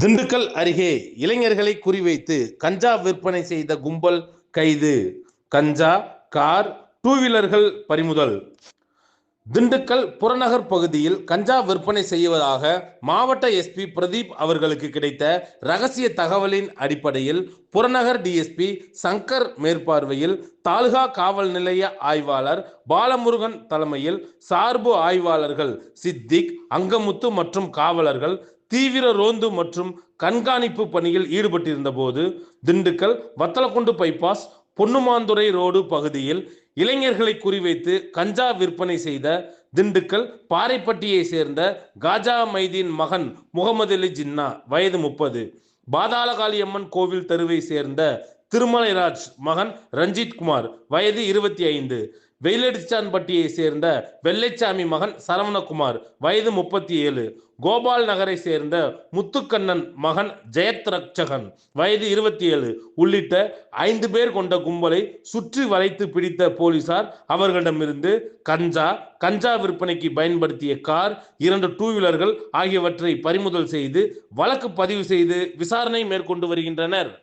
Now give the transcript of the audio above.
திண்டுக்கல் அருகே இளைஞர்களை குறிவைத்து கஞ்சா விற்பனை செய்த கும்பல் கைது. கஞ்சா கார் டூ வீலர்கள் பறிமுதல். திண்டுக்கல் புறநகர் பகுதியில் கஞ்சா விற்பனை செய்வதாக மாவட்ட எஸ்பி பிரதீப் அவர்களுக்கு கிடைத்த ரகசிய தகவலின் அடிப்படையில் புறநகர் டிஎஸ்பி சங்கர் மேற்பார்வையில் தாலுகா காவல் நிலைய ஆய்வாளர் பாலமுருகன் தலைமையில் சார்பு ஆய்வாளர்கள் சித்திக் அங்கமுத்து மற்றும் காவலர்கள் தீவிர ரோந்து மற்றும் கண்காணிப்பு பணியில் ஈடுபட்டிருந்த போது திண்டுக்கல் வத்தலக்குண்டு பைபாஸ் பொன்னுமாந்துறை ரோடு பகுதியில் இளைஞர்களை குறிவைத்து கஞ்சா விற்பனை செய்த திண்டுக்கல் பாறைப்பட்டியை சேர்ந்த காஜா மைதீன் மகன் முகமது அலி ஜின்னா வயது முப்பது. பாதாளகாளியம்மன் கோவில் தெருவை சேர்ந்த திருமலைராஜ் மகன் ரஞ்சித் குமார். வயது இருபத்தி ஐந்து. வெயிலடிச்சான்பட்டியை சேர்ந்த வெள்ளைச்சாமி மகன் சரவணகுமார். வயது முப்பத்தி ஏழு. கோபால் நகரை சேர்ந்த முத்துக்கண்ணன் மகன் ஜெயத் ரக்ஷகன் வயது இருபத்தி ஏழு. உள்ளிட்ட ஐந்து பேர் கொண்ட கும்பலை சுற்றி வளைத்து பிடித்த போலீசார் அவர்களிடமிருந்து கஞ்சா கஞ்சா விற்பனைக்கு பயன்படுத்திய கார் இரண்டு டூ வீலர்கள் ஆகியவற்றை பறிமுதல் செய்து வழக்கு பதிவு செய்து விசாரணை மேற்கொண்டு வருகின்றனர்.